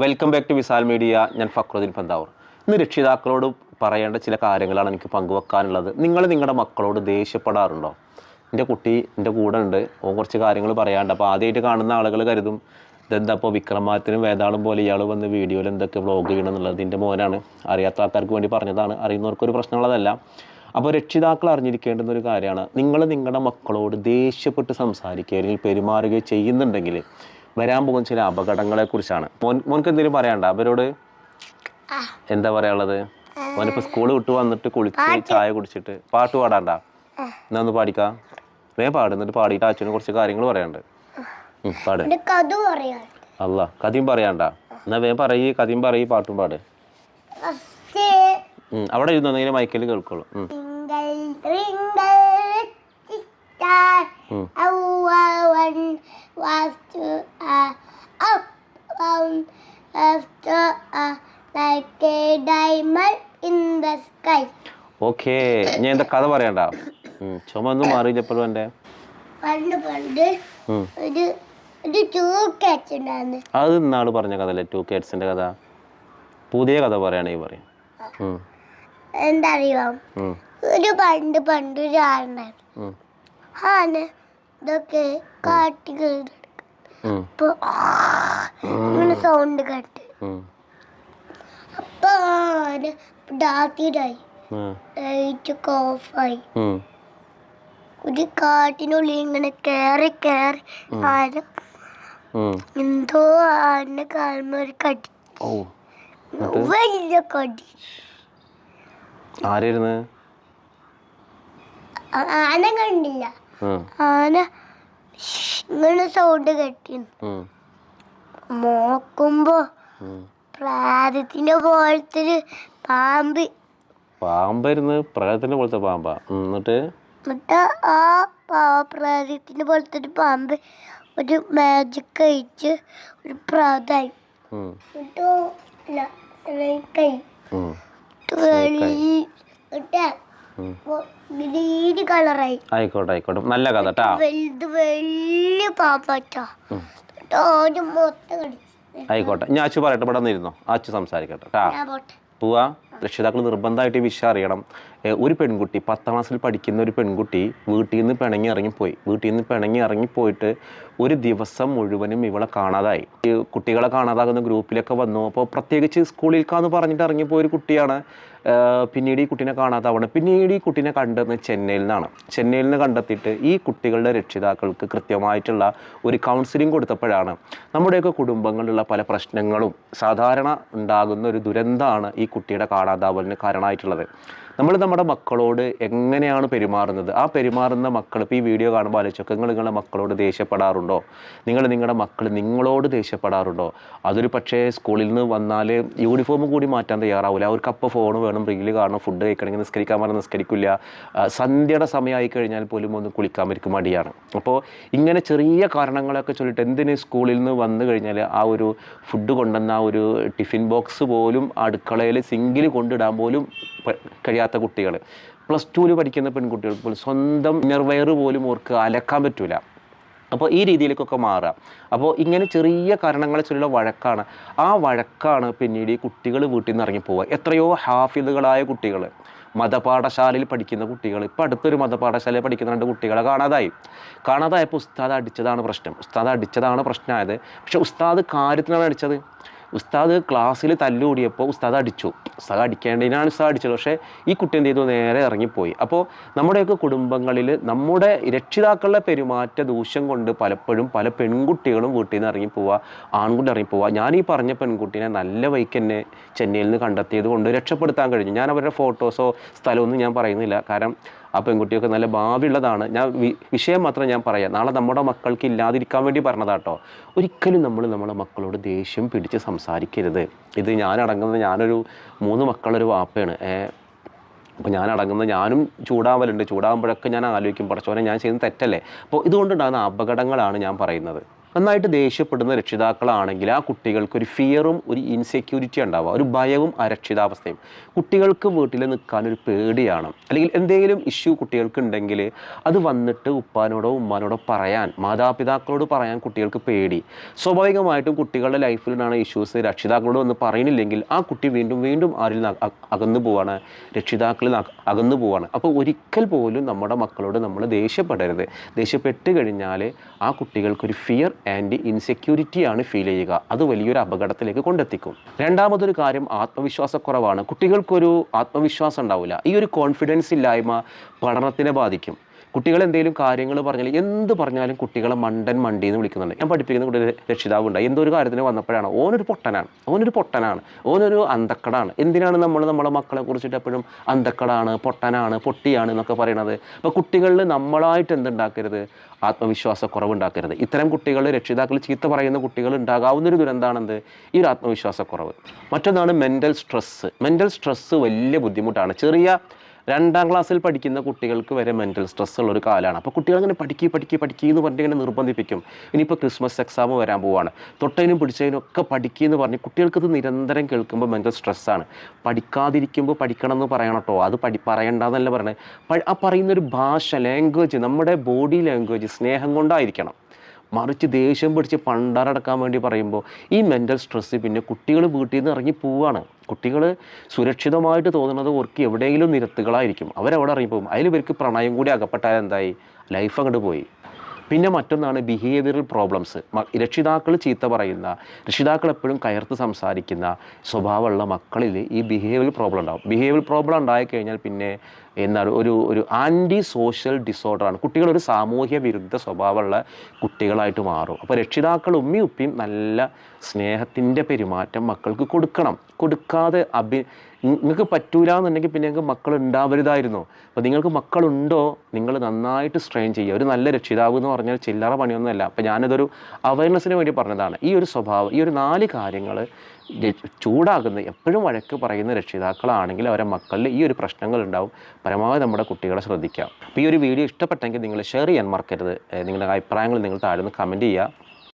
Welcome back to Visal media ഞാൻ ഫക്രുദ്ദീൻ പന്താവൂർ. ഇന്ന് രക്ഷിതാക്കളോട് പറയേണ്ട ചില കാര്യങ്ങളാണ് എനിക്ക് പങ്കുവെക്കാനുള്ളത്. നിങ്ങൾ നിങ്ങളുടെ മക്കളോട് ദേഷ്യപ്പെടാറുണ്ടോ? എന്റെ കുട്ടി എന്റെ കൂടെ ഉണ്ട്. ഓ കുറച്ച് കാര്യങ്ങൾ പറയാണ്ട് അപ്പോൾ ആദ്യമായിട്ട് കാണുന്ന ആളുകൾ കരുതും ഇതെന്താ ഇപ്പോൾ വിക്രമാത്തിനും വേതാളും പോലെ ഇയാൾ വന്ന് വീഡിയോയിൽ എന്തൊക്കെ വ്ളോഗ് ചെയ്യണം എന്നുള്ളത് ഇതിന്റെ മോനാണ്. അറിയാത്ത ആൾക്കാർക്ക് വേണ്ടി പറഞ്ഞതാണ്. അറിയുന്നവർക്കൊരു പ്രശ്നമുള്ളതല്ല. അപ്പോൾ രക്ഷിതാക്കൾ അറിഞ്ഞിരിക്കേണ്ടുന്ന ഒരു കാര്യമാണ്. നിങ്ങൾ നിങ്ങളുടെ മക്കളോട് ദേഷ്യപ്പെട്ട് സംസാരിക്കുക അല്ലെങ്കിൽ പെരുമാറുകയോ ചെയ്യുന്നുണ്ടെങ്കിൽ വരാൻ പോകുന്ന ചില അപകടങ്ങളെക്കുറിച്ചാണ്. മോൻ മോനക്ക് എന്തെങ്കിലും പറയാനുണ്ടോ? അവരോട് എന്താ പറയാനുള്ളത്? മോനിപ്പോ സ്കൂൾ വിട്ട് വന്നിട്ട് കുളിച്ച് ചായ കുടിച്ചിട്ട് പാട്ട് പാടാണ്ടാ? എന്നാ ഒന്ന് പാടിക്കാം? വേ പാട് എന്നിട്ട് പാടിയിട്ട് അച്ഛന് കുറച്ച് കാര്യങ്ങൾ പറയാണ്ട് പാട്. അല്ല കഥയും പറയാണ്ട? എന്നാ വേ പറയ് കഥയും പറയ് പാട്ടും പാട്. അവിടെ ഇരുന്നെങ്കിലും മൈക്കിൽ കേൾക്കോളൂ ഉം, ട്വിങ്കിൾ ട്വിങ്കിൾ സ്റ്റാർ ഉം. one was ഓക്കേ ഞാൻ എന്താ കഥ പറയണ്ട? ചുമ ഒന്നും മാറിയില്ലപ്പോഴും എന്റെ? പണ്ട് പണ്ട് ഒരു ഒരു ഉണ്ടായിരുന്നു. അത് ഇന്നാൾ പറഞ്ഞ കഥ അല്ലേ ടു കഥ? പുതിയ കഥ പറയണേ പറയും. ഉം, എന്താ അറിയോ ഉം, ഒരു പണ്ട് പണ്ട് ഒരാളുണ്ടായിരുന്നു ഉം, ആന ഇതൊക്കെ കാട്ടികൾ ഉം, അപ്പൊ ഇങ്ങനെ സൗണ്ട് കേട്ട്. ഉം, അപ്പൊ ആന ഉം, ലൈറ്റ് ഓഫായി. ഒരു കാട്ടിനുള്ളിൽ ഇങ്ങനെ കേറി ആന ഉം. എന്തോ ആന കാൽമ ഒരു കടി. വലിയ കടി. ആരായിരുന്നു? ആന കണ്ടില്ല. ആന ഇങ്ങനെ സൗണ്ട് കെട്ടി. ഉം, നോക്കുമ്പോ. പ്രാതത്തിന്റെ പോലത്തെ പാമ്പ് പാമ്പായിരുന്നു പ്രളയത്തിന്റെ പോലത്തെ പാമ്പാ. ഉം, എന്നിട്ട്? എന്നിട്ട് ആ പാവപ്രാതത്തിന്റെ പോലത്തെ ഒരു പാമ്പ് ഒരു മാജിക് കഴിച്ച് ഒരു പ്രാതായി ഉം, എന്നിട്ട് ഇല്ല, സ്നേക്കായി. ഉം, എന്നിട്ട് വെള്ളി- എന്നിട്ട് ഉം. ഗ്രീൻ കളറായി. ആയിക്കോട്ടെ ആയിക്കോട്ടെ. നല്ല കഥ കേട്ടാ വലുത് വലിയ പാമ്പാറ്റാ ഉം. എന്നിട്ട് ഓന് മൊത്തം കടിച്ചു. ആയിക്കോട്ടെ. ഞാൻ അച്ചു പറയട്ടെ ഇവിടെ നിന്നിരുന്നോ അച്ചു സംസാരിക്കട്ടെ കേട്ടാ ഞാൻ പോട്ടെ. പോവാ. രക്ഷിതാക്കൾ നിർബന്ധമായിട്ട് ഈ വിഷയം അറിയണം. ഒരു പെൺകുട്ടി പത്താം ക്ലാസ്സിൽ പഠിക്കുന്ന ഒരു പെൺകുട്ടി വീട്ടിൽ നിന്ന് പിണങ്ങി ഇറങ്ങിപ്പോയി. വീട്ടിൽ നിന്ന് പിണങ്ങി ഇറങ്ങിപ്പോയിട്ട് ഒരു ദിവസം മുഴുവനും ഇവളെ കാണാതായി. കുട്ടികളെ കാണാതാകുന്ന ഗ്രൂപ്പിലൊക്കെ വന്നു. അപ്പോൾ പ്രത്യേകിച്ച് സ്കൂളിൽ കാന്ന് പറഞ്ഞിട്ട് ഇറങ്ങിപ്പോയ ഒരു കുട്ടിയാണ് പിന്നീട് ഈ കുട്ടീനെ കാണാതാവണം. പിന്നീട് ഈ കുട്ടീനെ കണ്ടെന്ന് ചെന്നൈയിൽ നിന്നാണ്. ചെന്നൈയിൽ നിന്ന് കണ്ടെത്തിയിട്ട് ഈ കുട്ടികളുടെ രക്ഷിതാക്കൾക്ക് കൃത്യമായിട്ടുള്ള ഒരു കൗൺസിലിംഗ് കൊടുത്തപ്പോഴാണ് നമ്മുടെയൊക്കെ കുടുംബങ്ങളിലുള്ള പല പ്രശ്നങ്ങളും സാധാരണ ഉണ്ടാകുന്ന ഒരു ദുരന്തമാണ് ഈ കുട്ടിയുടെ കാണാതാവലിന് കാരണമായിട്ടുള്ളത്. നമ്മൾ നമ്മുടെ മക്കളോട് എങ്ങനെയാണ് പെരുമാറുന്നത്? ആ പെരുമാറുന്ന മക്കൾ ഇപ്പോൾ ഈ വീഡിയോ കാണുമ്പോൾ ആലോചിച്ചൊക്കെ നിങ്ങൾ നിങ്ങളുടെ മക്കളോട് ദേഷ്യപ്പെടാറുണ്ടോ? നിങ്ങൾ നിങ്ങളുടെ മക്കൾ നിങ്ങളോട് ദേഷ്യപ്പെടാറുണ്ടോ? അതൊരു പക്ഷേ സ്കൂളിൽ നിന്ന് വന്നാൽ യൂണിഫോം കൂടി മാറ്റാൻ തയ്യാറാവില്ല അവർക്ക് അപ്പോൾ ഫോൺ വേണം റീൽ കാണണം ഫുഡ് കഴിക്കണമെങ്കിൽ നിസ്കരിക്കാൻ പറഞ്ഞാൽ നിസ്കരിക്കില്ല. സന്ധ്യയുടെ സമയമായി കഴിഞ്ഞാൽ പോലും ഒന്ന് കുളിക്കാൻ അവർക്ക് മടിയാണ്. അപ്പോൾ ഇങ്ങനെ ചെറിയ കാരണങ്ങളൊക്കെ ചൊല്ലിട്ട് എന്തിന് സ്കൂളിൽ നിന്ന് വന്നു കഴിഞ്ഞാൽ ആ ഒരു ഫുഡ് കൊണ്ടുവന്ന ആ ഒരു ടിഫിൻ ബോക്സ് പോലും അടുക്കളയിൽ സിങ്കിൽ കൊണ്ടിടാൻ പോലും കഴിയാത്ത കുട്ടികൾ പ്ലസ് ടുവിൽ പഠിക്കുന്ന പെൺകുട്ടികൾ പോലും സ്വന്തം ഇന്നർവയർ പോലും ഓർക്ക് അലക്കാൻ പറ്റില്ല അപ്പോൾ ഈ രീതിയിലേക്കൊക്കെ മാറാം അപ്പോൾ ഇങ്ങനെ ചെറിയ കാരണങ്ങളെ ചൊല്ലിയുള്ള വഴക്കാണ്. ആ വഴക്കാണ് പിന്നീട് ഈ കുട്ടികൾ വീട്ടിൽ നിന്ന് ഇറങ്ങിപ്പോവുക എത്രയോ ഹാഫിദുകളായ കുട്ടികൾ മതപാഠശാലയിൽ പഠിക്കുന്ന കുട്ടികൾ ഇപ്പോൾ അടുത്തൊരു മതപാഠശാലയിൽ പഠിക്കുന്ന രണ്ട് കുട്ടികളെ കാണാതായി. കാണാതായപ്പോൾ ഉസ്താദ് അടിച്ചതാണ് പ്രശ്നം. ഉസ്താദ് അടിച്ചതാണ് പ്രശ്നമായത് പക്ഷേ ഉസ്താദ് കാര്യത്തിനാണ് അടിച്ചത്. ഉസ്താദ് ക്ലാസ്സിൽ തല്ലുകൂടിയപ്പോൾ ഉസ്താദ് അടിച്ചു. ഉസ്താദ് അടിക്കേണ്ടതിനാണ് ഉസ്താദ് അടിച്ചത്. പക്ഷേ ഈ കുട്ടി എന്ത് ചെയ്തു? നേരെ ഇറങ്ങിപ്പോയി. അപ്പോൾ നമ്മുടെയൊക്കെ കുടുംബങ്ങളിൽ നമ്മുടെ രക്ഷിതാക്കളുടെ പെരുമാറ്റ ദൂഷ്യം കൊണ്ട് പലപ്പോഴും പല പെൺകുട്ടികളും വീട്ടിൽ നിന്ന് ഇറങ്ങിപ്പോവുക ആൺകുട്ടി ഇറങ്ങിപ്പോവുക ഞാൻ ഈ പറഞ്ഞ പെൺകുട്ടീനെ നല്ല വൈക്ക് എന്നെ ചെന്നൈയിൽ നിന്ന് കണ്ടെത്തിയത് കൊണ്ട് രക്ഷപ്പെടുത്താൻ കഴിഞ്ഞു. ഞാൻ അവരുടെ ഫോട്ടോസോ സ്ഥലമൊന്നും ഞാൻ പറയുന്നില്ല. കാരണം ആ പെൺകുട്ടിയൊക്കെ നല്ല ഭാവിയുള്ളതാണ്. ഞാൻ വിഷയം മാത്രം ഞാൻ പറയാം. നാളെ നമ്മുടെ മക്കൾക്ക് ഇല്ലാതിരിക്കാൻ വേണ്ടി പറഞ്ഞതാട്ടോ. ഒരിക്കലും നമ്മൾ നമ്മുടെ മക്കളോട് ദേഷ്യം പിടിച്ച് സംസാരിക്കരുത്. ഇത് ഞാനടങ്ങുന്നത് ഞാനൊരു മൂന്ന് മക്കളൊരു വാപ്പയാണ്. അപ്പോൾ ഞാൻ അടങ്ങുന്ന ഞാനും ചൂടാവലുണ്ട്. ചൂടാകുമ്പോഴൊക്കെ ഞാൻ ആലോചിക്കും. പടച്ചോനെ ഞാൻ ചെയ്യുന്നത് തെറ്റല്ലേ? അപ്പോൾ ഇതുകൊണ്ടുണ്ടാകുന്ന അപകടങ്ങളാണ് ഞാൻ പറയുന്നത്. നന്നായിട്ട് ദേഷ്യപ്പെടുന്ന രക്ഷിതാക്കളാണെങ്കിൽ ആ കുട്ടികൾക്ക് ഒരു ഫിയറും ഒരു ഇൻസെക്യൂരിറ്റി ഉണ്ടാവുക ഒരു ഭയവും അരക്ഷിതാവസ്ഥയും കുട്ടികൾക്ക് വീട്ടിൽ നിൽക്കാൻ ഒരു പേടിയാണ്. അല്ലെങ്കിൽ എന്തെങ്കിലും ഇഷ്യൂ കുട്ടികൾക്ക് ഉണ്ടെങ്കിൽ അത് വന്നിട്ട് ഉപ്പാനോടോ ഉമ്മാനോടോ പറയാൻ മാതാപിതാക്കളോട് പറയാൻ കുട്ടികൾക്ക് പേടി. സ്വാഭാവികമായിട്ടും കുട്ടികളുടെ ലൈഫിലാണ് ഇഷ്യൂസ് രക്ഷിതാക്കളോട് വന്ന് പറയുന്നില്ലെങ്കിൽ ആ കുട്ടി വീണ്ടും വീണ്ടും ആരിൽ നിന്ന് അകന്നു പോവാണ് രക്ഷിതാക്കളിൽ അകന്നു പോവാണ്. അപ്പോൾ ഒരിക്കൽ പോലും നമ്മുടെ മക്കളോട് നമ്മൾ ദേഷ്യപ്പെടരുത്. ദേഷ്യപ്പെട്ട് കഴിഞ്ഞാൽ ആ കുട്ടികൾക്കൊരു ഫിയർ ആൻഡ് ഇൻസെക്യൂരിറ്റിയാണ് ഫീൽ ചെയ്യുക. അത് വലിയൊരു അപകടത്തിലേക്ക് കൊണ്ടെത്തിക്കും. രണ്ടാമതൊരു കാര്യം ആത്മവിശ്വാസക്കുറവാണ്. കുട്ടികൾക്കൊരു ആത്മവിശ്വാസം ഉണ്ടാവില്ല. ഈ ഒരു കോൺഫിഡൻസ് ഇല്ലായ്മ പഠനത്തിനെ ബാധിക്കും. കുട്ടികൾ എന്തെങ്കിലും കാര്യങ്ങൾ പറഞ്ഞാൽ എന്ത് പറഞ്ഞാലും കുട്ടികളെ മണ്ടൻ മണ്ടി എന്ന് വിളിക്കുന്നുണ്ട്. ഞാൻ പഠിപ്പിക്കുന്ന കുട്ടി രക്ഷിതാവ് ഉണ്ട് എന്തൊരു കാര്യത്തിന് വന്നപ്പോഴാണ് ഓനൊരു പൊട്ടനാണ്. ഓനൊരു പൊട്ടനാണ്. ഓനൊരു അന്തക്കടാണ് എന്തിനാണ് നമ്മൾ നമ്മളെ മക്കളെ കുറിച്ചിട്ട് എപ്പോഴും അന്തക്കടാണ് പൊട്ടനാണ് പൊട്ടിയാണ് എന്നൊക്കെ പറയണത്? അപ്പോൾ കുട്ടികളിൽ നമ്മളായിട്ട് എന്തുണ്ടാക്കരുത്? ആത്മവിശ്വാസക്കുറവ് ഉണ്ടാക്കരുത് ഇത്തരം കുട്ടികൾ രക്ഷിതാക്കൾ ചീത്ത പറയുന്ന കുട്ടികൾ ഉണ്ടാകാവുന്നൊരു ദുരന്താണെന്ത്? ഈ ഒരു ആത്മവിശ്വാസക്കുറവ്. മറ്റൊന്നാണ് മെന്റൽ സ്ട്രെസ്സ് മെന്റൽ സ്ട്രെസ്സ് വലിയ ബുദ്ധിമുട്ടാണ്. ചെറിയ രണ്ടാം ക്ലാസ്സിൽ പഠിക്കുന്ന കുട്ടികൾക്ക് വരെ മെന്റൽ സ്ട്രെസ് ഉള്ള ഒരു കാലമാണ് അപ്പോൾ കുട്ടികൾ ഇങ്ങനെ പഠിക്കുക പഠിക്കുക പഠിക്കുക എന്ന് പറഞ്ഞിട്ട് ഇങ്ങനെ നിർബന്ധിപ്പിക്കും. ഇനിയിപ്പോൾ ക്രിസ്മസ് എക്സാം വരാൻ പോവാണ്. തൊട്ടതിനും പിടിച്ചതിനും ഒക്കെ പഠിക്കുക എന്ന് പറഞ്ഞ് കുട്ടികൾക്ക് ഇത് നിരന്തരം കേൾക്കുമ്പോൾ മെന്റൽ സ്ട്രെസ്സാണ് പഠിക്കാതിരിക്കുമ്പോൾ പഠിക്കണം എന്ന് പറയണം കേട്ടോ. അത് പഠി പറയണ്ടെന്നല്ല പറയണത് പ- ആ പറയുന്നൊരു ഭാഷ ലാംഗ്വേജ് നമ്മുടെ ബോഡി ലാംഗ്വേജ് സ്നേഹം കൊണ്ടായിരിക്കണം. മറിച്ച് ദേഷ്യം പിടിച്ച് പണ്ടാരടക്കാൻ വേണ്ടി പറയുമ്പോൾ ഈ മെന്റൽ സ്ട്രെസ്സ് പിന്നെ കുട്ടികൾ വീട്ടിൽ നിന്ന് ഇറങ്ങി പോവുകയാണ് കുട്ടികൾ സുരക്ഷിതമായിട്ട് തോന്നുന്നത് ഓർക്ക് എവിടെയെങ്കിലും നിരത്തുകളായിരിക്കും. അവരവിടെ ഇറങ്ങിപ്പോകും. അതിൽ ഇവർക്ക് പ്രണയം കൂടി അകപ്പെട്ടാൽ എന്തായി? ലൈഫ് അങ്ങോട്ട് പോയി. പിന്നെ മറ്റൊന്നാണ് ബിഹേവിയറൽ പ്രോബ്ലംസ് രക്ഷിതാക്കൾ ചീത്ത പറയുന്ന രക്ഷിതാക്കൾ എപ്പോഴും കയർത്ത് സംസാരിക്കുന്ന സ്വഭാവമുള്ള മക്കളിൽ ഈ ബിഹേവിയർ പ്രോബ്ലം ഉണ്ടാവും. ബിഹേവിയർ പ്രോബ്ലം ഉണ്ടായി കഴിഞ്ഞാൽ പിന്നെ എന്താണ് ഒരു ഒരു ആന്റി സോഷ്യൽ ഡിസോർഡറാണ് കുട്ടികൾ ഒരു സാമൂഹ്യ വിരുദ്ധ സ്വഭാവമുള്ള കുട്ടികളായിട്ട് മാറും. അപ്പോൾ രക്ഷിതാക്കൾ ഉമ്മയും ഉപ്പിയും നല്ല സ്നേഹത്തിന്റെ പെരുമാറ്റം മക്കൾക്ക് കൊടുക്കണം. കൊടുക്കാതെ അഭി നിങ്ങൾക്ക് പറ്റൂല എന്നുണ്ടെങ്കിൽ പിന്നെ നിങ്ങൾക്ക് മക്കൾ ഉണ്ടാവരുതായിരുന്നു അപ്പോൾ നിങ്ങൾക്ക് മക്കളുണ്ടോ? നിങ്ങൾ നന്നായിട്ട് സ്ട്രെയിൻ ചെയ്യുക. ഒരു നല്ല രക്ഷിതാവ് എന്ന് ചില്ലറ പണിയൊന്നുമല്ല. അപ്പോൾ ഞാനിതൊരു അവയർനെസ്സിന് വേണ്ടി പറഞ്ഞതാണ്. ഈ ഒരു സ്വഭാവം ഈ ഒരു നാല് കാര്യങ്ങൾ ചൂടാകുന്ന എപ്പോഴും വഴക്ക് പറയുന്ന രക്ഷിതാക്കളാണെങ്കിൽ അവരെ മക്കളിൽ ഈ ഒരു പ്രശ്നങ്ങൾ ഉണ്ടാവും. പരമാവധി നമ്മുടെ കുട്ടികളെ ശ്രദ്ധിക്കാം അപ്പോൾ ഈ ഒരു വീഡിയോ ഇഷ്ടപ്പെട്ടെങ്കിൽ നിങ്ങൾ ഷെയർ ചെയ്യാൻ മറക്കരുത്. നിങ്ങളുടെ അഭിപ്രായങ്ങൾ നിങ്ങൾ താഴെ കമന്റ് ചെയ്യുക.